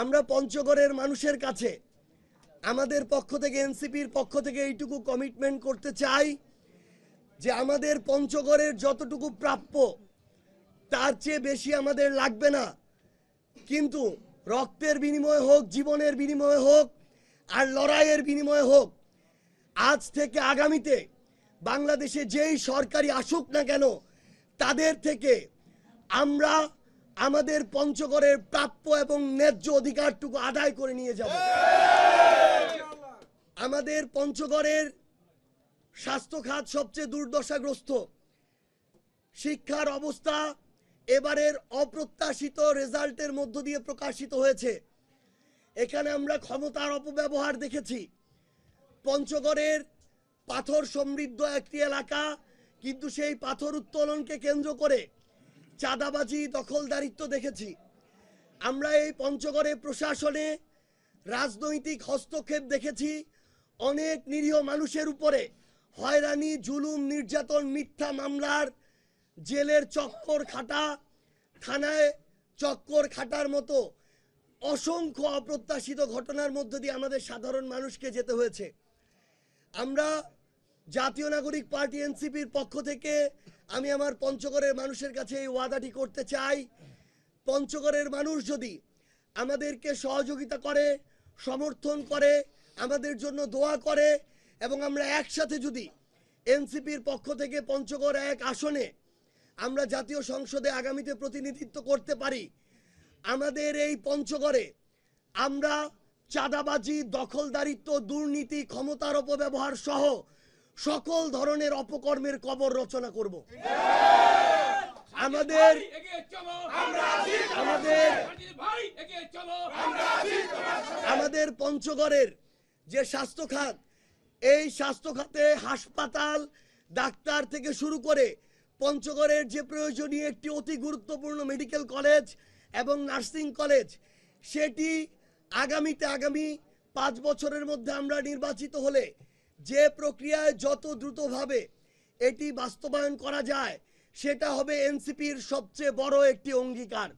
আমরা পঞ্চগড়ের মানুষের কাছে, আমাদের পক্ষ থেকে, এনসিপির পক্ষ থেকে এইটুকু কমিটমেন্ট করতে চাই যে আমাদের পঞ্চগড়ের যতটুকু প্রাপ্য, তার চেয়ে বেশি আমাদের লাগবে না। কিন্তু রক্তের বিনিময় হোক, জীবনের বিনিময় হোক, আর লড়াইয়ের বিনিময় হোক, আজ থেকে আগামীতে বাংলাদেশে যেই সরকারি আসুক না কেন, তাদের থেকে আমরা আমাদের পঞ্চগড়ের প্রাপ্য এবং ন্যায্য অধিকারটুকু আদায় করে নিয়ে যাব। আমাদের পঞ্চগড়ের স্বাস্থ্য খাত সবচেয়ে দুর্দশাগ্রস্ত। শিক্ষার অবস্থা এবারের অপ্রত্যাশিত রেজাল্টের মধ্য দিয়ে প্রকাশিত হয়েছে। এখানে আমরা ক্ষমতার অপব্যবহার দেখেছি। পঞ্চগড়ের পাথর সমৃদ্ধ একটি এলাকা, কিন্তু সেই পাথর উত্তোলনকে কেন্দ্র করে চাঁদাবাজি, দখলদারিত্ব দেখেছি। আমরা এই পঞ্চগড়ে প্রশাসনে রাজনৈতিক হস্তক্ষেপ দেখেছি। অনেক নিরীহ মানুষের উপরে হয়রানি, জুলুম, নির্যাতন, মিথ্যা মামলার জেলের চক্কর খাটা, থানায় চক্কর খাটার মতো অসংখ্য অপ্রত্যাশিত ঘটনার মধ্য দিয়ে আমাদের সাধারণ মানুষকে যেতে হয়েছে। আমরা জাতীয় নাগরিক পার্টি এনসিপির পক্ষ থেকে আমি আমার পঞ্চগড়ের মানুষের কাছে এই ওয়াদাটি করতে চাই। পঞ্চগড়ের মানুষ যদি আমাদেরকে সহযোগিতা করে, সমর্থন করে, আমাদের জন্য দোয়া করে এবং আমরা একসাথে যদি এনসিপির পক্ষ থেকে পঞ্চগড় এক আসনে আমরা জাতীয় সংসদে আগামীতে প্রতিনিধিত্ব করতে পারি, আমাদের এই পঞ্চগড়ে আমরা চাঁদাবাজি, দখলদারিত্ব, দুর্নীতি, ক্ষমতার অপব্যবহার সহ সকল ধরনের অপকর্মের কবর রচনা করব। আমাদের এগিয়ে আমাদের সাজিদ ভাই এগিয়ে চলো। আমাদের পঞ্চগড়ের যে স্বাস্থ্য খাত এই স্বাস্থ্য খাতে হাসপাতাল ডাক্তার থেকে শুরু করে পঞ্চগড়ের যে প্রয়োজনীয় একটি অতি গুরুত্বপূর্ণ মেডিকেল কলেজ এবং নার্সিং কলেজ সেটি আগামীতে আগামী পাঁচ বছরের মধ্যে আমরা নির্বাচিত হলে যে প্রক্রিয়ায় যত দ্রুতভাবে এটি বাস্তবায়ন করা যায়, সেটা হবে এনসিপির সবচেয়ে বড় একটি অঙ্গীকার।